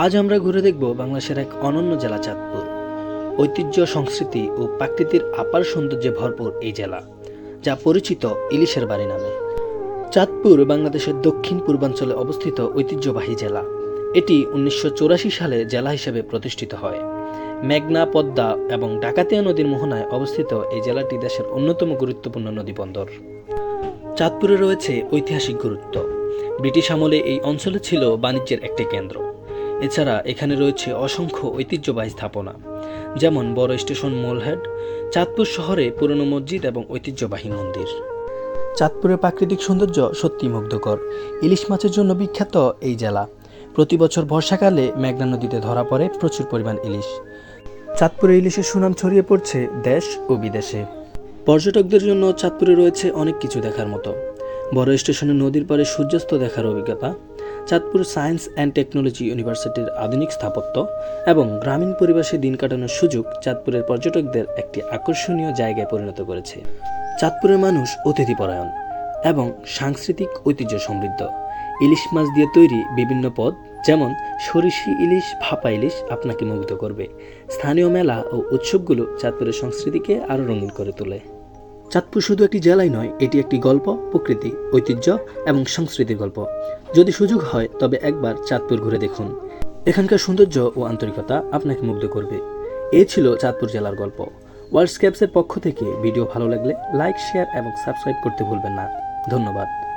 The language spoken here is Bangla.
আজ আমরা ঘুরে দেখব বাংলাদেশের এক অনন্য জেলা চাঁদপুর। ঐতিহ্য, সংস্কৃতি ও প্রাকৃতির আপার সৌন্দর্যে ভরপুর এই জেলা, যা পরিচিত ইলিশের বাড়ি নামে। চাঁদপুর বাংলাদেশের দক্ষিণ পূর্বাঞ্চলে অবস্থিত ঐতিহ্যবাহী জেলা। এটি উনিশশো চুরাশি সালে জেলা হিসেবে প্রতিষ্ঠিত হয়। মেঘনা, পদ্মা এবং ডাকাতিয়া নদীর মোহনায় অবস্থিত এই জেলাটি দেশের অন্যতম গুরুত্বপূর্ণ নদী বন্দর চাঁদপুরে রয়েছে ঐতিহাসিক গুরুত্ব। ব্রিটিশ আমলে এই অঞ্চলে ছিল বাণিজ্যের একটি কেন্দ্র। এছাড়া এখানে রয়েছে অসংখ্য ঐতিহ্যবাহী স্থাপনা, যেমন বড় স্টেশন মোলহেড, চাঁদপুর শহরে পুরনো মসজিদ এবং ঐতিহ্যবাহী মন্দির। চাঁদপুরের প্রাকৃতিক সৌন্দর্য সত্যি মুগ্ধকর। ইলিশ মাছের জন্য বিখ্যাত এই জেলা। প্রতি বছর বর্ষাকালে মেঘনা নদীতে ধরা পড়ে প্রচুর পরিমাণ ইলিশ। চাঁদপুরে ইলিশের সুনাম ছড়িয়ে পড়ছে দেশ ও বিদেশে। পর্যটকদের জন্য চাঁদপুরে রয়েছে অনেক কিছু দেখার মতো। বড় স্টেশনে নদীর পাড়ে সূর্যাস্ত দেখার অভিজ্ঞতা চাঁদপুর সায়েন্স অ্যান্ড টেকনোলজি ইউনিভার্সিটির আধুনিক স্থাপত্য এবং গ্রামীণ পরিবেশে দিন কাটানোর সুযোগ চাঁদপুরের পর্যটকদের একটি আকর্ষণীয় জায়গায় পরিণত করেছে। চাঁদপুরের মানুষ অতিথিপরায়ণ এবং সাংস্কৃতিক ঐতিহ্য সমৃদ্ধ। ইলিশ মাছ দিয়ে তৈরি বিভিন্ন পদ, যেমন সরিষি ইলিশ, ভাপা ইলিশ, আপনাকে মুগ্ধ করবে। স্থানীয় মেলা ও উৎসবগুলো চাঁদপুরের সংস্কৃতিকে আরও রঙিন করে তোলে। চাঁদপুর শুধু একটি জেলাই নয়, এটি একটি গল্প, প্রকৃতি, ঐতিহ্য এবং সংস্কৃতির গল্প। যদি সুযোগ হয়, তবে একবার চাঁদপুর ঘুরে দেখুন। এখানকার সৌন্দর্য ও আন্তরিকতা আপনাকে মুগ্ধ করবে। এ ছিল চাঁদপুর জেলার গল্প। ওয়ার্ল্ডস্কেপসের পক্ষ থেকে ভিডিও ভালো লাগলে লাইক, শেয়ার এবং সাবস্ক্রাইব করতে ভুলবেন না। ধন্যবাদ।